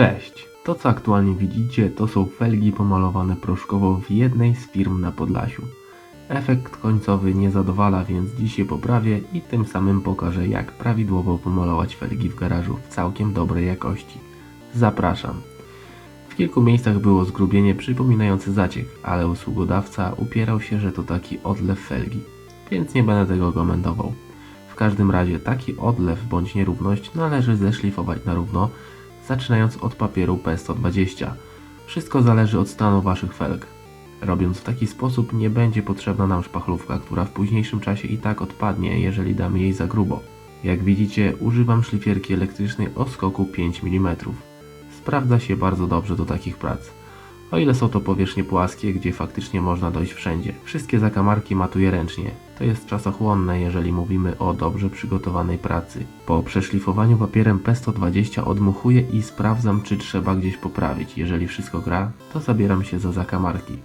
Cześć! To co aktualnie widzicie to są felgi pomalowane proszkowo w jednej z firm na Podlasiu. Efekt końcowy nie zadowala, więc dziś poprawię i tym samym pokażę jak prawidłowo pomalować felgi w garażu w całkiem dobrej jakości. Zapraszam! W kilku miejscach było zgrubienie przypominające zaciek, ale usługodawca upierał się, że to taki odlew felgi, więc nie będę tego komentował. W każdym razie taki odlew bądź nierówność należy zeszlifować na równo, zaczynając od papieru P120. Wszystko zależy od stanu Waszych felg. Robiąc w taki sposób nie będzie potrzebna nam szpachlówka, która w późniejszym czasie i tak odpadnie, jeżeli damy jej za grubo. Jak widzicie, używam szlifierki elektrycznej o skoku 5 mm. Sprawdza się bardzo dobrze do takich prac. O ile są to powierzchnie płaskie, gdzie faktycznie można dojść wszędzie. Wszystkie zakamarki matuję ręcznie. To jest czasochłonne, jeżeli mówimy o dobrze przygotowanej pracy. Po przeszlifowaniu papierem P120 odmuchuję i sprawdzam, czy trzeba gdzieś poprawić. Jeżeli wszystko gra, to zabieram się za zakamarki.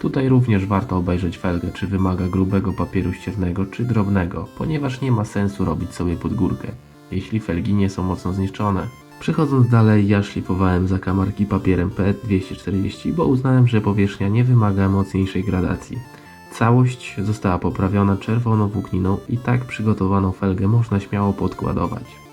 Tutaj również warto obejrzeć felgę, czy wymaga grubego papieru ściernego, czy drobnego, ponieważ nie ma sensu robić sobie pod górkę, jeśli felgi nie są mocno zniszczone. Przechodząc dalej, ja szlifowałem zakamarki papierem P240, bo uznałem, że powierzchnia nie wymaga mocniejszej gradacji. Całość została poprawiona czerwoną włókniną i tak przygotowaną felgę można śmiało podkładować.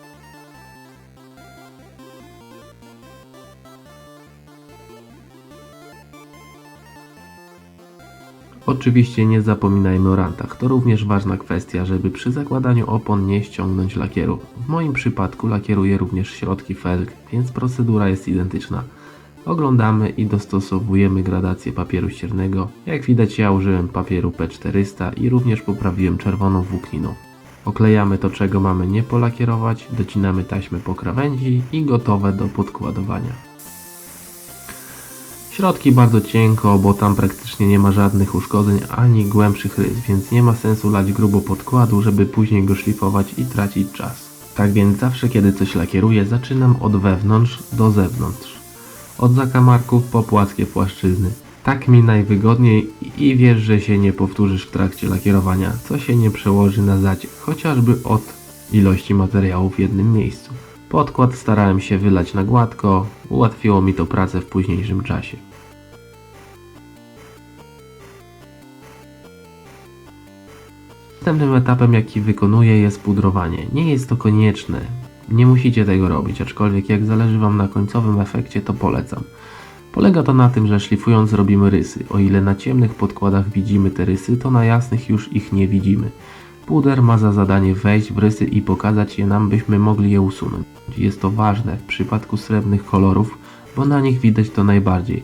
Oczywiście nie zapominajmy o rantach. To również ważna kwestia, żeby przy zakładaniu opon nie ściągnąć lakieru. W moim przypadku lakieruję również środki felg, więc procedura jest identyczna. Oglądamy i dostosowujemy gradację papieru ściernego. Jak widać ja użyłem papieru P400 i również poprawiłem czerwoną włókniną. Oklejamy to czego mamy nie polakierować, docinamy taśmę po krawędzi i gotowe do podkładowania. Środki bardzo cienko, bo tam praktycznie nie ma żadnych uszkodzeń ani głębszych rys, więc nie ma sensu lać grubo podkładu, żeby później go szlifować i tracić czas. Tak więc zawsze kiedy coś lakieruję, zaczynam od wewnątrz do zewnątrz. Od zakamarków po płaskie płaszczyzny. Tak mi najwygodniej i wiesz, że się nie powtórzysz w trakcie lakierowania, co się nie przełoży na zaciek, chociażby od ilości materiału w jednym miejscu. Podkład starałem się wylać na gładko, ułatwiło mi to pracę w późniejszym czasie. Następnym etapem, jaki wykonuję, jest pudrowanie. Nie jest to konieczne, nie musicie tego robić, aczkolwiek jak zależy Wam na końcowym efekcie, to polecam. Polega to na tym, że szlifując robimy rysy. O ile na ciemnych podkładach widzimy te rysy, to na jasnych już ich nie widzimy. Puder ma za zadanie wejść w rysy i pokazać je nam, byśmy mogli je usunąć. Jest to ważne w przypadku srebrnych kolorów, bo na nich widać to najbardziej.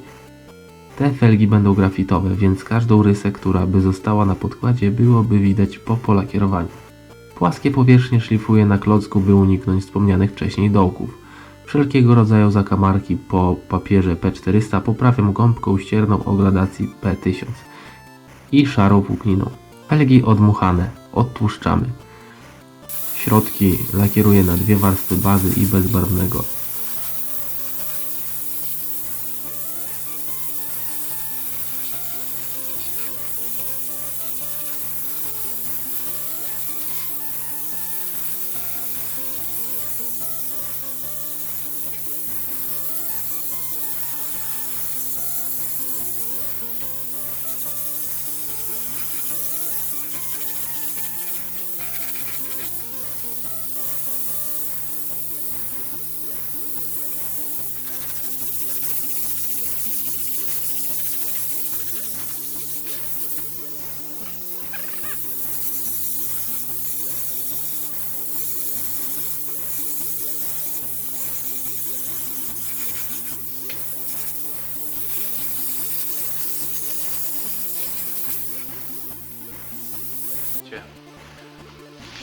Te felgi będą grafitowe, więc każdą rysę, która by została na podkładzie, byłoby widać po polakierowaniu. Płaskie powierzchnie szlifuję na klocku, by uniknąć wspomnianych wcześniej dołków. Wszelkiego rodzaju zakamarki po papierze P400 poprawiam gąbką ścierną o gradacji P1000 i szarą włókniną. Felgi odmuchane, odtłuszczamy. Środki lakieruję na dwie warstwy bazy i bezbarwnego.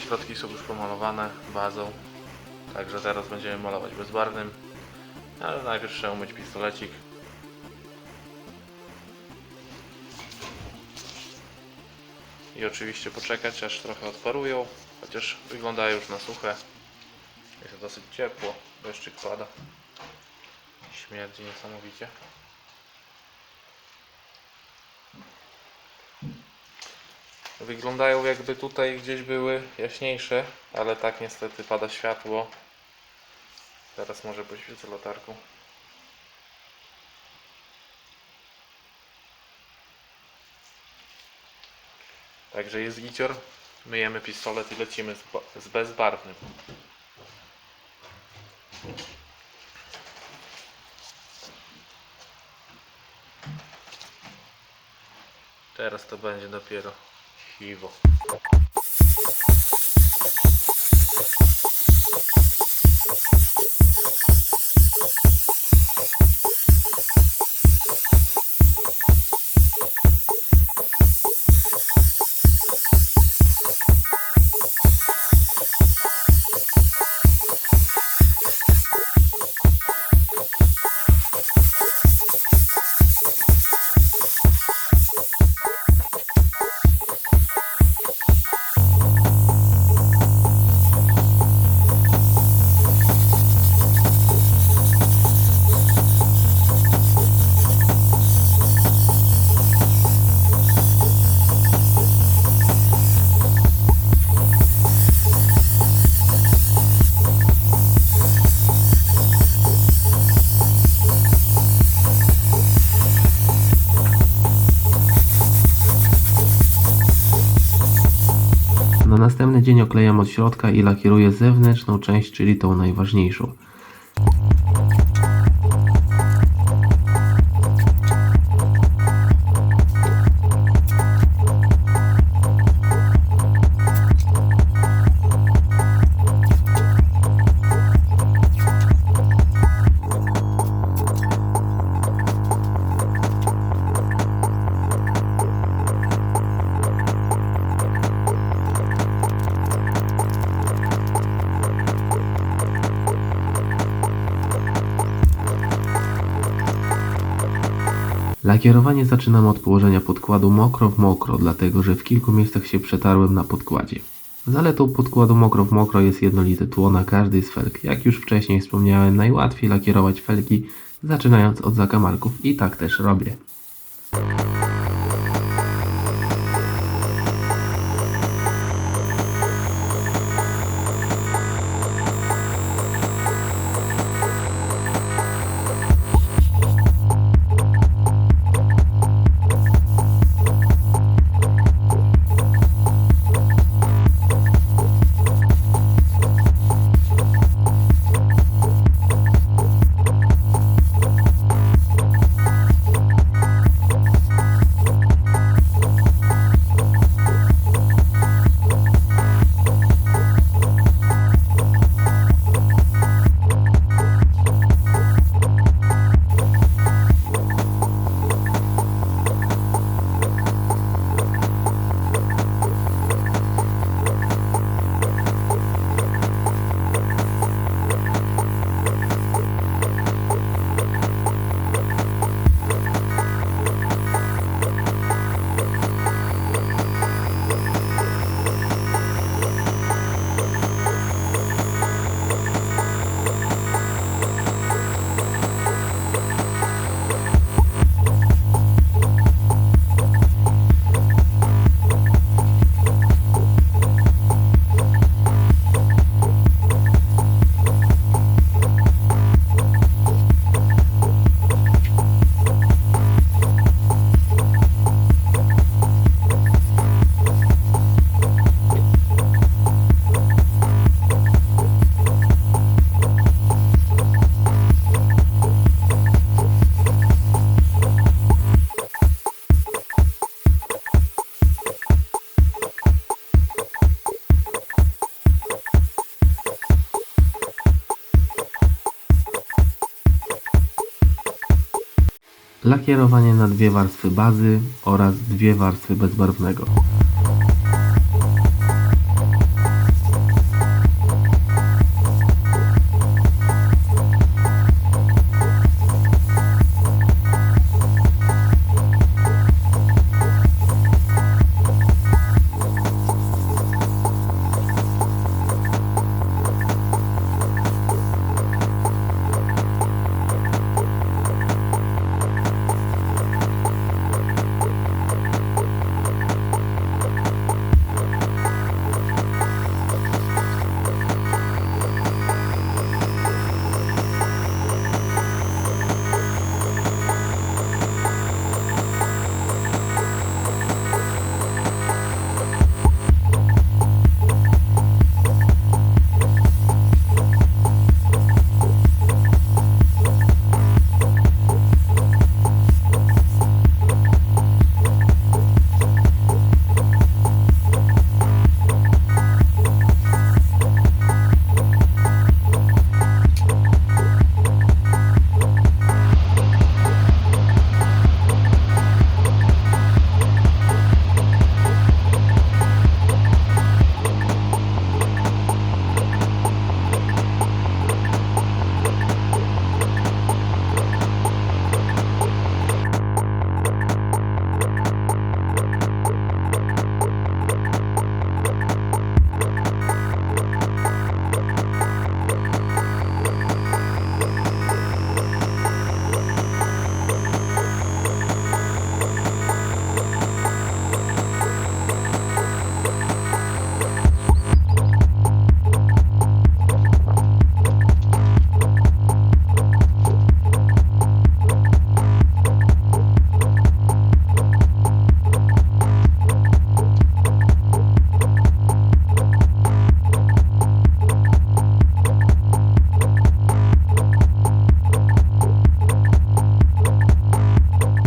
Środki są już pomalowane bazą, także teraz będziemy malować bezbarwnym, ale najpierw trzeba umyć pistolecik. I oczywiście poczekać aż trochę odparują, chociaż wyglądają już na suche. Jest dosyć ciepło, deszczyk pada. Śmierdzi niesamowicie. Wyglądają jakby tutaj gdzieś były jaśniejsze, ale tak niestety pada światło. Teraz może poświecę latarką. Także jest gicior, myjemy pistolet i lecimy z bezbarwnym. Teraz to będzie dopiero positivo. Następny dzień oklejam od środka i lakieruję zewnętrzną część, czyli tą najważniejszą. Lakierowanie zaczynam od położenia podkładu mokro w mokro, dlatego że w kilku miejscach się przetarłem na podkładzie. Zaletą podkładu mokro w mokro jest jednolite tło na każdej z felg. Jak już wcześniej wspomniałem, najłatwiej lakierować felgi zaczynając od zakamarków i tak też robię. Lakierowanie na dwie warstwy bazy oraz dwie warstwy bezbarwnego.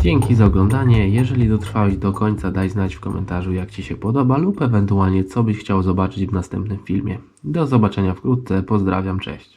Dzięki za oglądanie. Jeżeli dotrwałeś do końca, daj znać w komentarzu jak Ci się podoba lub ewentualnie co byś chciał zobaczyć w następnym filmie. Do zobaczenia wkrótce. Pozdrawiam, cześć.